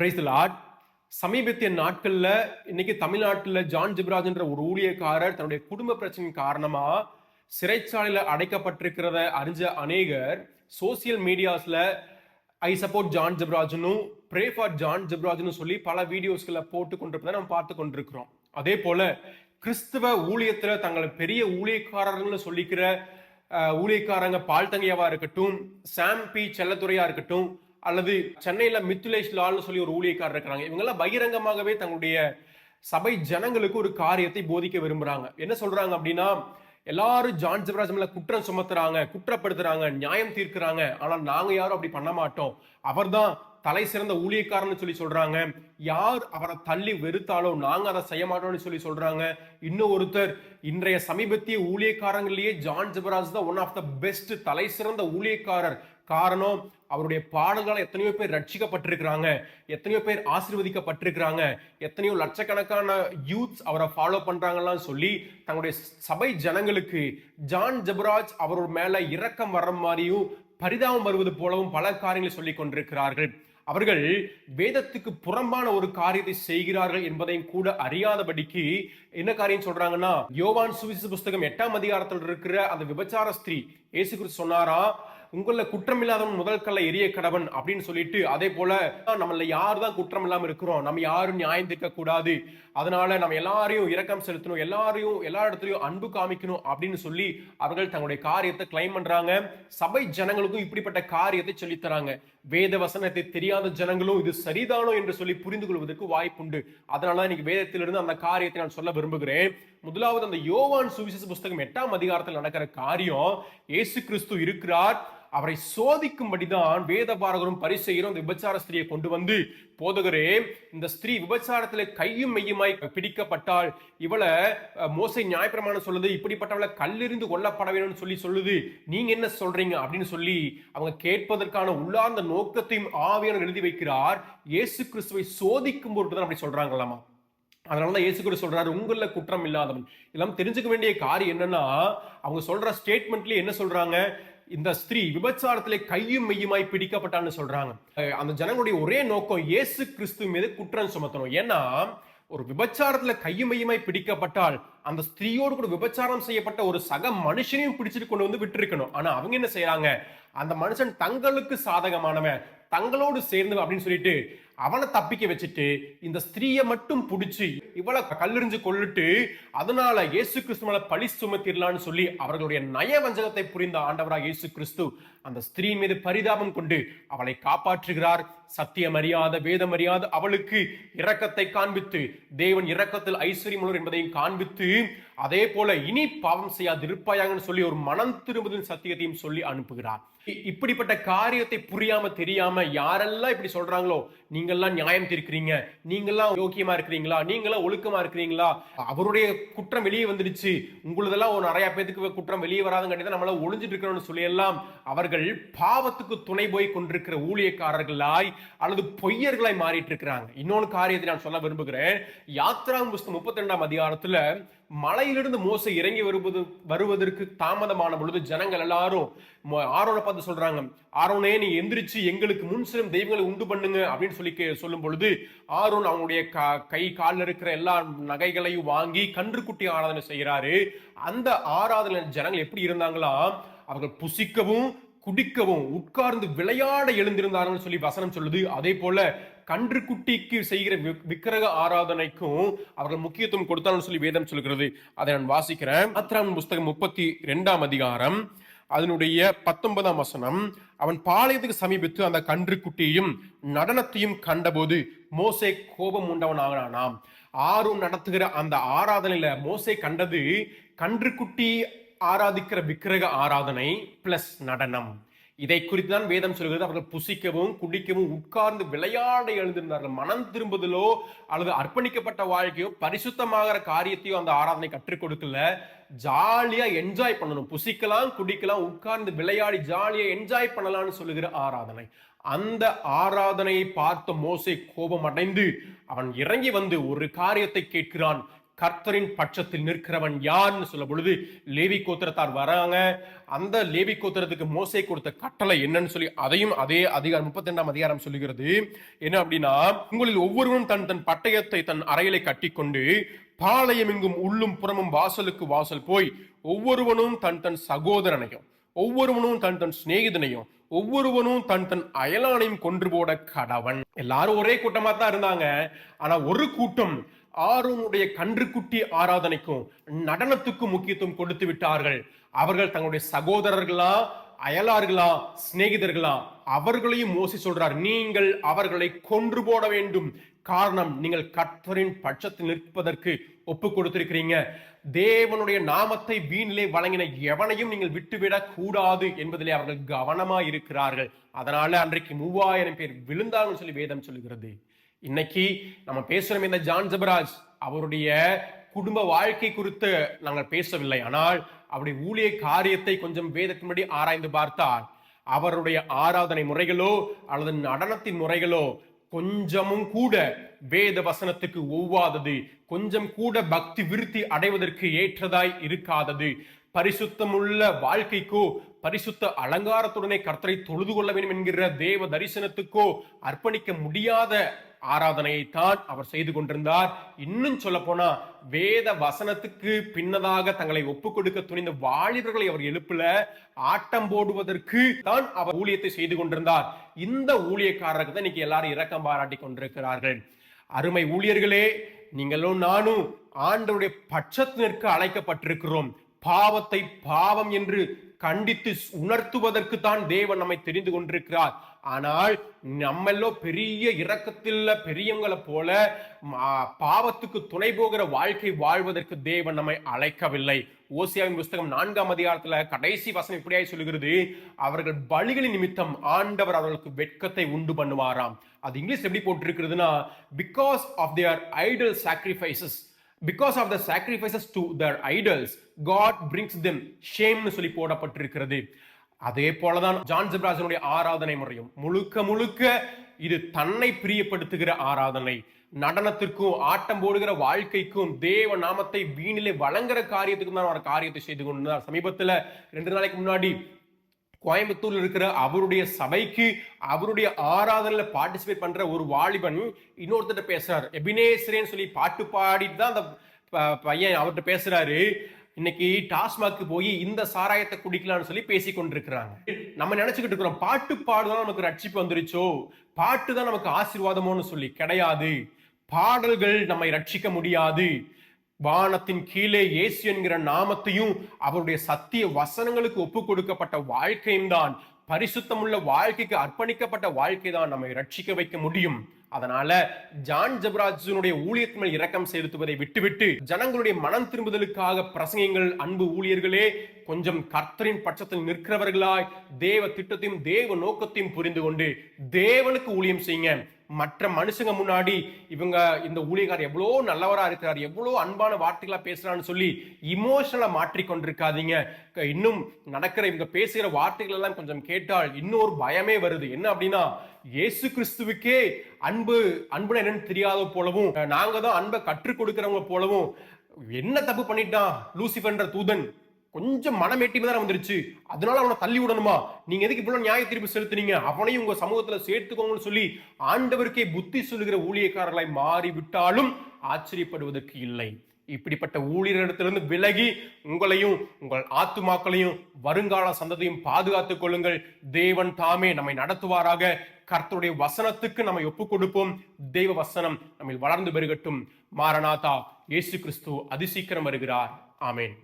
Price Lord சமீபத்திய நாட்கள்ல இன்னைக்கு தமிழ்நாட்டில் ஜான் ஜிப்ராஜ்ன்ற ஒரு ஊழியக்காரர் தன்னுடைய குடும்ப பிரச்சனை காரணமா சிறைச்சாலையில் அடைக்கப்பட்டிருக்கிறத அறிஞ்ச அநேகர் சோசியல் மீடியாஸ்ல ஐ சப்போர்ட் ஜான் ஜிப்ராஜ்னு ப்ரே ஃபார் ஜான் ஜிப்ராஜ்னு சொல்லி பல வீடியோஸ்களை போட்டு கொண்டிருப்பதை நம்ம பார்த்து கொண்டிருக்கிறோம். அதே போல கிறிஸ்துவ ஊழியத்துல தங்களை பெரிய ஊழியக்காரர்கள் சொல்லிக்கிற ஊழியக்காரங்க பால் தங்கையாவா இருக்கட்டும் சாம் பி. செல்லத்துறையா இருக்கட்டும் அல்லது சென்னையில மித்துலேஷ் லால்னு சொல்லி ஒரு ஊழியக்காரர் இருக்கிறாங்க. இவங்கெல்லாம் பகிரங்கமாகவே தங்களுடைய சபை ஜனங்களுக்கு ஒரு காரியத்தை போதிக்க விரும்புறாங்க. என்ன சொல்றாங்க அப்படின்னா எல்லாரும் ஜான் ஜிவராஜ் மேல குற்றம் சுமத்துறாங்க குற்றப்படுத்துறாங்க நியாயம் தீர்க்கிறாங்க. ஆனால் நாங்க யாரும் அப்படி பண்ண மாட்டோம். அவர்தான் தலை சிறந்த ஊழியக்காரன்னு சொல்லி சொல்றாங்க. யார் அவரை தள்ளி வெறுத்தாலோ நாங்க அதை செய்ய மாட்டோம்னு சொல்லி சொல்றாங்க. இன்னும் ஒருத்தர் இன்றைய சமீபத்திய ஊழியக்காரங்களிலேயே ஜான் ஜிவராஜ் தான் ஒன் ஆஃப் த பெஸ்ட் தலை சிறந்த ஊழியக்காரர். காரணம் அவருடைய பாடல்களால் எத்தனையோ பேர் ரட்சிக்கப்பட்டிருக்கிறாங்க எத்தனையோ பேர் ஆசீர்வதிக்கப்பட்டிருக்கிறாங்க எத்தனையோ லட்சக்கணக்கான யூத்ஸ் அவரை ஃபாலோ பண்றாங்கலாம் சொல்லி தங்களுடைய சபை ஜனங்களுக்கு ஜான் ஜபராஜ் அவரோட மேல இரக்கம் வர்ற மாதிரியும் பரிதாபம் வருவது போலவும் பல காரியங்களை சொல்லி கொண்டிருக்கிறார்கள். அவர்கள் வேதத்துக்கு புறம்பான ஒரு காரியத்தை செய்கிறார்கள் என்பதையும் கூட அறியாதபடிக்கு என்ன காரியம் சொல்றாங்கன்னா யோவான் சுவிசு புஸ்தகம் எட்டாம் அதிகாரத்தில் இருக்கிற அந்த விபச்சார ஸ்திரீ இயேசு கிறிஸ்து சொன்னாரா உங்கள குற்றம் இல்லாதவன் முதல் கல்ல எரிய கடவன் அப்படின்னு சொல்லிட்டு அதே போல நம்மள யார் தான் குற்றம் இல்லாம இருக்கிறோம்? நம்ம யாரும் நியாயம் தீர்க்க கூடாது. அதனால நம்ம எல்லாரையும் இரக்கம் செலுத்தணும் எல்லாரையும் எல்லா இடத்துலயும் அன்பு காமிக்கணும் அப்படின்னு சொல்லி அவர்கள் தங்களுடைய காரியத்தை கிளைம் பண்றாங்க. சபை ஜனங்களுக்கும் இப்படிப்பட்ட காரியத்தை சொல்லித்தராங்க. வேத வசனத்தை தெரியாத ஜனங்களும் இது சரிதானோ என்று சொல்லி புரிந்து கொள்வதற்கு வாய்ப்புண்டு. அதனால இன்னைக்கு வேதத்திலிருந்து அந்த காரியத்தை நான் சொல்ல விரும்புகிறேன். முதலாவது அந்த யோவான் சுவிசேஷ புஸ்தகம் எட்டாம் அதிகாரத்தில் நடக்கிற காரியம் இயேசு கிறிஸ்து இருக்கிறார். அவரை சோதிக்கும்படிதான் வேத பாரகரும் பரிசெயரும் இந்த விபச்சார ஸ்திரியை கொண்டு வந்து போதகரே இந்த ஸ்திரீ விபச்சாரத்துல கையும் மெய்யுமாய் பிடிக்கப்பட்டால் இவளை மோசை நியாயப்பிரமாணம் சொல்லுது இப்படிப்பட்டவளை கல்லெறிந்து கொல்லப்பட வேணும்னு சொல்லி சொல்லுது. நீங்க என்ன சொல்றீங்க? அப்படின்னு சொல்லி அவங்க கேட்பதற்கான உள்ளார்ந்த நோக்கத்தையும் ஆவியான எழுதி வைக்கிறார். இயேசு கிறிஸ்துவை சோதிக்கும் பொருட்டு தான் அப்படி சொல்றாங்களாமா? அதனாலதான் இயேசு கிறிஸ்து சொல்றாரு உங்கள குற்றம் இல்லாதவன். இதெல்லாம் தெரிஞ்சுக்க வேண்டிய காரியம் என்னன்னா அவங்க சொல்ற ஸ்டேட்மெண்ட்லயே என்ன சொல்றாங்க? இந்த ஸ்திரீ விபச்சாரத்திலே கையும் மெய்யுமாய் பிடிக்கப்பட்டான்னு சொல்றாங்க. அந்த ஜனங்களுடைய ஒரே நோக்கம் இயேசு கிறிஸ்து மீது குற்றம் சுமத்தணும். ஏன்னா ஒரு விபச்சாரத்துல கையும் மையமாய் பிடிக்கப்பட்டால் அந்த ஸ்திரீயோடு கூட விபச்சாரம் செய்யப்பட்ட ஒரு சக மனுஷனையும் பிடிச்சிட்டு கொண்டு வந்து விட்டுருக்கணும். ஆனா அவங்க என்ன செய்யறாங்க? அந்த மனுஷன் தங்களுக்கு சாதகமானவன். தங்களோடு சேர்ந்து அப்படின்னு சொல்லிட்டு அவனை தப்பிக்க வச்சுட்டு இந்த ஸ்திரீயை மட்டும் பிடிச்சி இவளை கல்லெறிஞ்சு கொள்ளுட்டு அதனால இயேசு கிறிஸ்து மேல பழி சுமத்திடலான்னு சொல்லி அவர்களுடைய நயவஞ்சகத்தை புரிந்த ஆண்டவராக இயேசு கிறிஸ்து அந்த ஸ்திரீ மீது பரிதாபம் கொண்டு அவளை காப்பாற்றுகிறார். சத்தியம் அறியாத வேதம் அறியாத அவளுக்கு இரக்கத்தை காண்பித்து தேவன் இரக்கத்தில் ஐஸ்வர்யம் உள்ளவர் என்பதையும் காண்பித்து அதே போல இனி பாவம் செய்யாதிருப்பாயாங்கன்னு சொல்லி ஒரு மனம் திரும்புதல் சத்தியத்தையும் சொல்லி அனுப்புகிறார். இப்படிப்பட்ட காரியத்தை புரியாம தெரியாம யாரெல்லாம் இப்படி சொல்றாங்களோ நீங்கள்லாம் நியாயம் தீர்க்கிறீங்க. நீங்கெல்லாம் யோக்கியமா இருக்கிறீங்களா? நீங்களாம் ஒழுக்கமா இருக்கிறீங்களா? அவருடைய குற்றம் வெளியே வந்துடுச்சு. உங்களதெல்லாம் ஒரு நிறைய பேத்துக்கு குற்றம் வெளியே வராதுங்காட்டி தான் நம்மள ஒளிஞ்சிட்டு இருக்கிறோம்னு சொல்லியெல்லாம் அவர்கள் பாவத்துக்கு துணை போய் கொண்டிருக்கிற ஊழியக்காரர்களாய் அல்லது பொய்யர்களாய் மாறிட்டு இருக்கிறாங்க. இன்னொன்று காரியத்தை நான் சொல்ல விரும்புகிறேன். யாத்ராம் புஸ்தகம் முப்பத்தி ரெண்டாம் அதிகாரத்துல மலையிலிருந்து மோசை இறங்கி வருவது வருவதற்கு தாமதமான பொழுது ஜனங்கள் எல்லாரும் ஆரோனை பார்த்து சொல்றாங்க ஆரோனே நீ எந்திரிச்சு எங்களுக்கு முன் செல்லும் தெய்வங்களை உண்டு பண்ணுங்க அப்படின்னு சொல்லி கே- சொல்லும் பொழுது ஆரோன் அவனுடைய க கை காலில் இருக்கிற எல்லா நகைகளையும் வாங்கி கன்றுக்குட்டி ஆராதனை செய்கிறாரு. அந்த ஆராதனை ஜனங்கள் எப்படி இருந்தாங்களா? அவர்கள் புசிக்கவும் குடிக்கவும் உட்கார்ந்து விளையாட எழுந்திருந்தார்கள் சொல்லி வசனம் சொல்லுது. அதே போல கன்றுக்குட்டிக்கு செய்கிற விக்கிரக ஆராதனைக்கும் அவர்கள் முக்கியத்துவம் கொடுத்தாலும் சொல்லி வேதம் சொல்கிறது. அதை நான் வாசிக்கிறேன். ஆத்ராம் புஸ்தகம் முப்பத்தி ரெண்டாம் அதிகாரம் அதனுடைய பத்தொன்பதாம் வசனம். அவன் பாளையத்துக்கு சமீபித்து அந்த கன்றுக்குட்டியையும் நடனத்தையும் கண்டபோது மோசே கோபம் உண்டவன் ஆகிறானாம் ஆர்வம் நடத்துகிற அந்த ஆராதனையில மோசே கண்டது கன்றுக்குட்டி ஆராதிக்கிற விக்கிரக ஆராதனை பிளஸ் நடனம். இதை குறித்து தான் வேதம் சொல்கிறது. அவர்கள் புசிக்கவும் குடிக்கவும் உட்கார்ந்து விளையாட எழுந்திருந்தார்கள். மனம் திரும்புதலோ அல்லது அர்ப்பணிக்கப்பட்ட வாழ்க்கையோ பரிசுத்தமாகிற காரியத்தையோ அந்த ஆராதனை கற்றுக் கொடுக்கல. ஜாலியா என்ஜாய் பண்ணணும். புசிக்கலாம் குடிக்கலாம் உட்கார்ந்து விளையாடி ஜாலியா என்ஜாய் பண்ணலாம்னு சொல்லுகிற ஆராதனை. அந்த ஆராதனையை பார்த்த மோசை கோபம் அடைந்து அவன் இறங்கி வந்து ஒரு காரியத்தை கேட்கிறான். கர்த்தரின் பட்சத்தில் நிற்கிறவன் யார்னு சொல்ல பொழுது லேவி கோத்திரத்தார் வராங்க. அந்த லேவி கோத்திரத்துக்கு மோசை கொடுத்த கட்டளை என்னன்னு சொல்லி அதையும் அதே அதிகாரம் முப்பத்தி ரெண்டாம் அதிகாரம் சொல்லுகிறது. என்ன அப்படின்னா உங்களில் ஒவ்வொருவரும் தன் தன் பட்டயத்தை தன் அறையிலே கட்டிக்கொண்டு பாளையம் எங்கும் உள்ளும் புறமும் வாசலுக்கு வாசல் போய் ஒவ்வொருவனும் தன் தன் சகோதரனையும் ஒவ்வொருவனும் தன் தன் சிநேகிதனையும் ஒவ்வொருவனும் தன் தன் அயலானையும் கொன்று போட கடவன். எல்லாரும் ஒரே கூட்டமா தான் இருந்தாங்க. ஆனா ஒரு கூட்டம் ஆரோனுடைய கன்றுக்குட்டி ஆராதனைக்கும் நடனத்துக்கும் முக்கியத்துவம் கொடுத்து விட்டார்கள். அவர்கள் தங்களுடைய சகோதரர்களா அயலார்களா சிநேகிதர்களா? அவர்களையும் மோசி சொல்றார் நீங்கள் அவர்களை கொன்று போட வேண்டும். காரணம் நீங்கள் கர்த்தரின் பட்சத்தில் நிற்பதற்கு ஒப்பு கொடுத்திருக்கிறீங்க. தேவனுடைய நாமத்தை வீணிலே வழங்கின எவனையும் நீங்கள் விட்டுவிடக் கூடாது என்பதிலே அவர்கள் கவனமா இருக்கிறார்கள் அதனால அன்றைக்கு மூவாயிரம் பேர் விழுந்தாங்கன்னு சொல்லி வேதம் சொல்லுகிறது. இன்னைக்கு நம்ம பேசுறோம் இந்த ஜான் ஜபராஜ். அவருடைய குடும்ப வாழ்க்கை குறித்து நாங்கள் பேசவில்லை. ஆனால் அவருடைய ஊழிய காரியத்தை கொஞ்சம் வேதத்தின்படி ஆராய்ந்து பார்த்தால் அவருடைய ஆராதனை முறைகளோ அல்லது நடனத்தின் முறைகளோ கொஞ்சமும் கூட வேத வசனத்துக்கு ஒவ்வாதது. கொஞ்சம் கூட பக்தி விருத்தி அடைவதற்கு ஏற்றதாய் இருக்காதது. பரிசுத்தமுள்ள வாழ்க்கைக்கோ பரிசுத்த அலங்காரத்துடனே கர்த்தரை தொழுது கொள்ள வேண்டும் என்கிற தேவ தரிசனத்துக்கோ அர்ப்பணிக்க முடியாத ஆராதனையை தான் அவர் செய்து கொண்டிருந்தார். இன்னும் சொல்ல போனா வேத வசனத்துக்கு பின்னதாக தங்களை ஒப்பு கொடுக்க துணிந்த வாலிபர்களை அவர் எழுப்புல ஆட்டம் போடுவதற்கு தான் அவர் ஊழியத்தை செய்து கொண்டிருந்தார். இந்த ஊழியக்காரருக்கு தான் இன்னைக்கு எல்லாரும் இரக்கம் பாராட்டி கொண்டிருக்கிறார்கள். அருமை ஊழியர்களே நீங்களும் நானும் ஆண்டவருடைய பட்சத்திற்கு அழைக்கப்பட்டிருக்கிறோம். பாவத்தை பாவம் என்று கண்டித்து உணர்த்துவதற்கு தான் தேவன் நம்மை தெரிந்து கொண்டிருக்கிறார். ஆனால் நம்மெல்லாம் பெரிய இரக்கத்தில் பெரியவங்களை போல பாவத்துக்கு துணை போகிற வாழ்க்கை வாழ்வதற்கு தேவன் நம்மை அழைக்கவில்லை. ஓசியாவின் புஸ்தகம் நான்காம் அதிகாரத்துல கடைசி வசனம் இப்படியாய் சொல்லுகிறது. அவர்கள் பலிகளின் நிமித்தம் ஆண்டவர் அவர்களுக்கு வெட்கத்தை உண்டு பண்ணுவாராம். அது இங்கிலீஷ் எப்படி போட்டிருக்கிறதுனா because of their idol sacrifices because of the sacrifices to their idols god brings them ஷேம்னு சொல்லி போடப்பட்டிருக்கிறது. அதே போலதான் ஜான் ஜிப்ராஜனுடைய ஆராதனை முறையும். முழுக்க முழுக்க இது தன்னை பிரியப்படுத்துகிற ஆராதனை. நடனத்திற்கும் ஆட்டம் போடுகிற வாழ்க்கைக்கும் தேவ நாமத்தை வீணிலே வழங்குற காரியத்துக்கும் தான் அவர் காரியத்தை செய்து கொண்டிருந்தார். சமீபத்துல ரெண்டு நாளைக்கு முன்னாடி கோயம்புத்தூர்ல இருக்கிற அவருடைய சபைக்கு அவருடைய ஆராதனையில பார்ட்டிசிபேட் பண்ற ஒரு வாலிபன் இன்னொருத்தர் பேசுறாரு. எபினேஸ்ரேன்னு சொல்லி பாட்டு பாடிட்டு தான் அந்த பையன் அவர்கிட்ட பேசுறாரு. இன்னைக்கு டாஸ்மாக்கு போய் இந்த சாராயத்தை குடிக்கலாம்னு சொல்லி பேசி கொண்டிருக்கிறாங்க. நம்ம நினைச்சுக்கிட்டு இருக்கிறோம் பாட்டு பாடுதான் நமக்கு ரட்சிப்பு வந்துருச்சோ? பாட்டு தான் நமக்கு ஆசீர்வாதமோன்னு சொல்லி கிடையாது. பாடல்கள் நம்மை ரட்சிக்க முடியாது. வானத்தின் கீழே இயேசு என்கிற நாமத்தையும் அவருடைய சத்திய வசனங்களுக்கு ஒப்பு கொடுக்கப்பட்ட வாழ்க்கையும் தான். பரிசுத்தமுள்ள வாழ்க்கைக்கு அர்ப்பணிக்கப்பட்ட வாழ்க்கை தான் நம்மை ரட்சிக்க வைக்க முடியும். அதனால ஜான் ஜபராஜனுடைய ஊழியத்தின் மேல் இரக்கம் செலுத்துவதை விட்டுவிட்டு ஜனங்களுடைய மனம் திரும்புதலுக்காக பிரசங்கங்கள் அன்பு ஊழியர்களே கொஞ்சம் கர்த்தரின் பட்சத்தில் நிற்கிறவர்களாய் தேவ திட்டத்தையும் தேவ நோக்கத்தையும் புரிந்து கொண்டு தேவனுக்கு ஊழியம் செய்யுங்க. மற்ற மனுஷங்க முன்னாடி இவங்க இந்த ஊழியக்காரர் எவ்வளோ நல்லவரா இருக்கிறார் எவ்வளோ அன்பான வார்த்தைகளா பேசுறான்னு சொல்லி இமோஷனலா மாற்றிக்கொண்டிருக்காதீங்க. இன்னும் நடக்கிற இவங்க பேசுகிற வார்த்தைகள் எல்லாம் கொஞ்சம் கேட்டால் இன்னொரு பயமே வருது. என்ன அப்படின்னா இயேசு கிறிஸ்துவுக்கே அன்பு அன்புனா என்னன்னு தெரியாத போலவும் நாங்க தான் அன்பை கற்றுக் கொடுக்கிறவங்க போலவும் என்ன தப்பு பண்ணிட்டான் லூசிஃபன்ற தூதன்? கொஞ்சம் மனம் எட்டி தான் வந்துருச்சு. அதனால அவனை தள்ளி விடணுமா? நீங்க எதுக்கு இவ்வளவு நியாய தீர்ப்பு செலுத்துனீங்க? அவனையும் உங்க சமூகத்துல சேர்த்துக்கோங்கன்னு சொல்லி ஆண்டவருக்கே புத்தி சொல்லுகிற ஊழியக்காரர்களாய் மாறிவிட்டாலும் ஆச்சரியப்படுவதற்கு இல்லை. இப்படிப்பட்ட ஊழியரிடத்திலிருந்து விலகி உங்களையும் உங்கள் ஆத்துமாக்களையும் வருங்கால சந்ததியும் பாதுகாத்துக் கொள்ளுங்கள். தேவன் தாமே நம்மை நடத்துவாராக. கர்த்தருடைய வசனத்துக்கு நம்மை ஒப்புக் கொடுப்போம் தெய்வ வசனம் நம்மில் வளர்ந்து பெருகட்டும். மாரநாதா இயேசு கிறிஸ்து அதிசீக்கிரம் வருகிறார். ஆமேன்.